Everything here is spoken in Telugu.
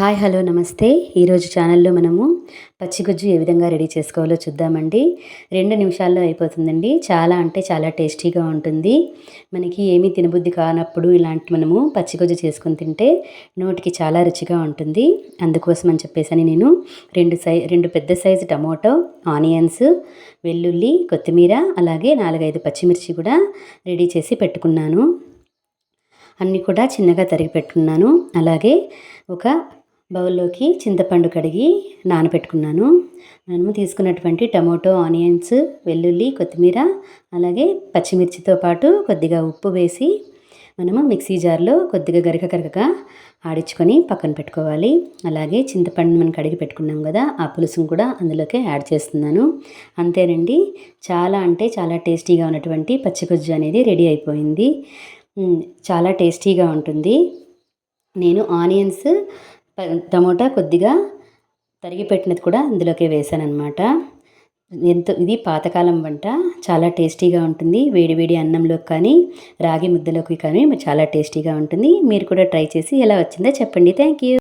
హాయ్ హలో నమస్తే. ఈరోజు ఛానల్లో మనము పచ్చిగుజ్జు ఏ విధంగా రెడీ చేసుకోవాలో చూద్దామండి. రెండు నిమిషాల్లో అయిపోతుందండి. చాలా అంటే చాలా టేస్టీగా ఉంటుంది. మనకి ఏమీ తినబుద్ధి కానప్పుడు ఇలాంటి మనము పచ్చిగుజ్జు చేసుకొని తింటే నోటికి చాలా రుచిగా ఉంటుంది. అందుకోసం అని చెప్పేసి నేను రెండు సై రెండు పెద్ద సైజు టమోటో ఆనియన్స్ వెల్లుల్లి కొత్తిమీర అలాగే నాలుగైదు పచ్చిమిర్చి కూడా రెడీ చేసి పెట్టుకున్నాను. అన్నీ కూడా చిన్నగా తరిగి పెట్టుకున్నాను అలాగే ఒక బౌల్లోకి చింతపండు కడిగి నానబెట్టుకున్నాను. మనము తీసుకున్నటువంటి టమోటో ఆనియన్స్ వెల్లుల్లి కొత్తిమీర అలాగే పచ్చిమిర్చితో పాటు కొద్దిగా ఉప్పు వేసి మనము మిక్సీ జార్లో కొద్దిగా గరక గరకగా ఆడించుకొని పక్కన పెట్టుకోవాలి. అలాగే చింతపండు మనం కడిగి పెట్టుకున్నాం కదా ఆ పులుసును కూడా అందులోకి యాడ్ చేస్తున్నాను. అంతేనండి చాలా అంటే చాలా టేస్టీగా ఉన్నటువంటి పచ్చిగుజ్జు అనేది రెడీ అయిపోయింది. చాలా టేస్టీగా ఉంటుంది. నేను ఆనియన్స్ టమోటా కొద్దిగా తరిగి పెట్టినది కూడా అందులోకి వేసాను అనమాట ఎంతో ఇది పాతకాలం వంట చాలా టేస్టీగా ఉంటుంది. వేడి వేడి అన్నంలోకి కానీ రాగి ముద్దలోకి కానీ చాలా టేస్టీగా ఉంటుంది. మీరు కూడా ట్రై చేసి ఎలా వచ్చిందో చెప్పండి. Thank you